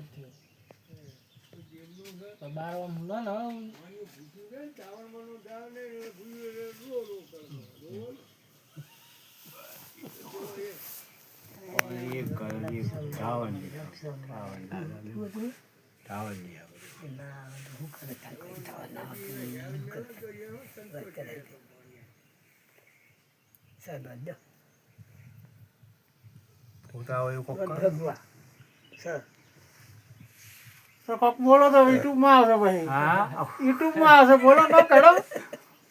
તો બાર આમ લો ને એક કરડી ધાવણ ધાવણ ધાવણ પોતા હોય કોક તો કોક બોલો તો યુટ્યુબમાં આવશે ભાઈ. હા? યુટ્યુબમાં આવશે. બોલો તો કરો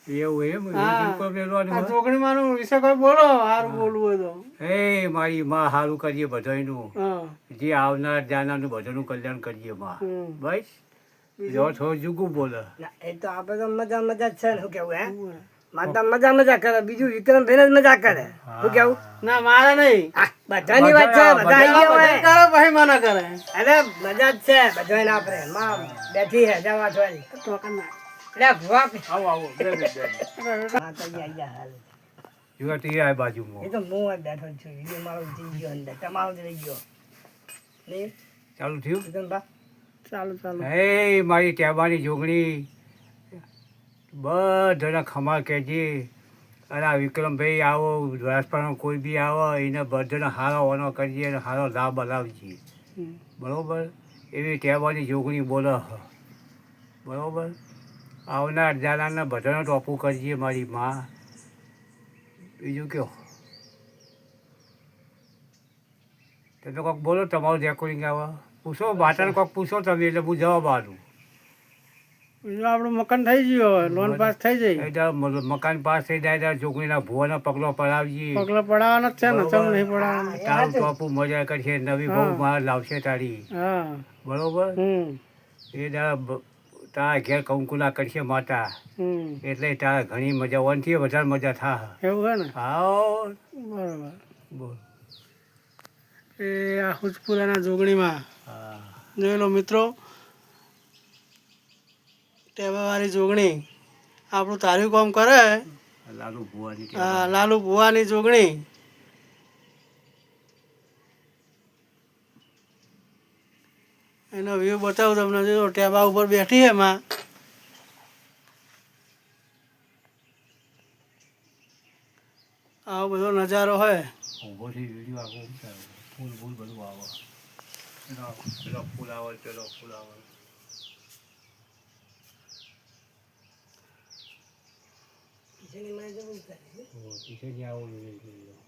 એવું એમ? હા. YouTube પર મેલવાનું આ હોય? જોગણીમાંનું વિશે કોઈ બોલો સારું બોલવું હોય તો. એ મારી માં સારું કરીએ બધાયનું. હા. જે આવનાર જાનારનું બધાનું કલ્યાણ કરીએ માં. બસ? જો થોડું જુગું બોલે. એ તો આપણે તો મજા મજા જ છે ને શું કેવું હે? માતા મજા મજા કરે બીજું વિક્રમ ભાઈ જ મજા કરે. શું કેવું? ના મારે નહીં. બધાની વાત છે બધા બધા અહીંયા હોય કરે પછી મને કરે. અરે મજા જ છે બધાને આપણે માં બેઠી હે જવા થોડી તો કર નાખ. એટલે આવો આવો બે બે બે હા તો અહીંયા અહીંયા હાલ. આ બાજુમાં. એ તો હું જ બેઠો છું વીડિયો મારો ઉતરી ગયો અંદર તમારો જ રહી ગયો. નહીં? ચાલુ થયું? ચાલુ ચાલુ. હે મારી ટેબાની જોગણી. બધાના ખમા કહેજે. અરે આ વિક્રમભાઈ આવો રાજપાનો કોઈ બી આવો એને બધાને હારો ઓનો કરીએ અને હારો લાભ બલાવજે બરાબર? એવી ટેવાની જોગણી બોલો બરાબર? આવનાર જાનાને બધાને ટોપું કરજે મારી માં. બીજું કહો તમે કોઈક બોલો તમારું રેકોર્ડિંગ આવે. પૂછો બાટાને કોઈક પૂછો તમે એટલે હું જવાબ બીજું આપણું મકાન થઈ ગયું હવે લોન પાસ થઈ જાય. મકાન પાસ થઈ જાય ત્યારે છોકરીના ભુવાના પગલો પડાવી પગલો પડાવવાના છે ને ચમ નહીં પડાવવાના. તારું ટોપું મજા કરશે નવી બહુ હા. માર લાવશે તારી. હા. બરોબર? એ દાદા તારા ઘેર કંકુલા કરશે માતા. એટલે તારા ઘણી મજા વનથી વધારે મજા થા એવું છે ને? હા. બરોબર. બોલ. એ આ હુજપુરાના જોગણીમાં. જોયેલો મિત્રો ટેબાવાળી જોગણી. આપણું તારું કામ કરે. લાલુ ભુવાની આ લાલુ ભુવાની જોગણી. એનો વ્યૂ બતાવું તમને. જો ટેબા ઉપર બેઠી એમાં આવો બધો નજારો હોય ઊભો થી વીડિયો આખો ફૂલ ફૂલ બધું આવે. પેલો ફૂલ આવે પેલો ફૂલ આવે. ખીચડી માં જવું પડે. ઓ, પીછે જ આવો વીડિયો.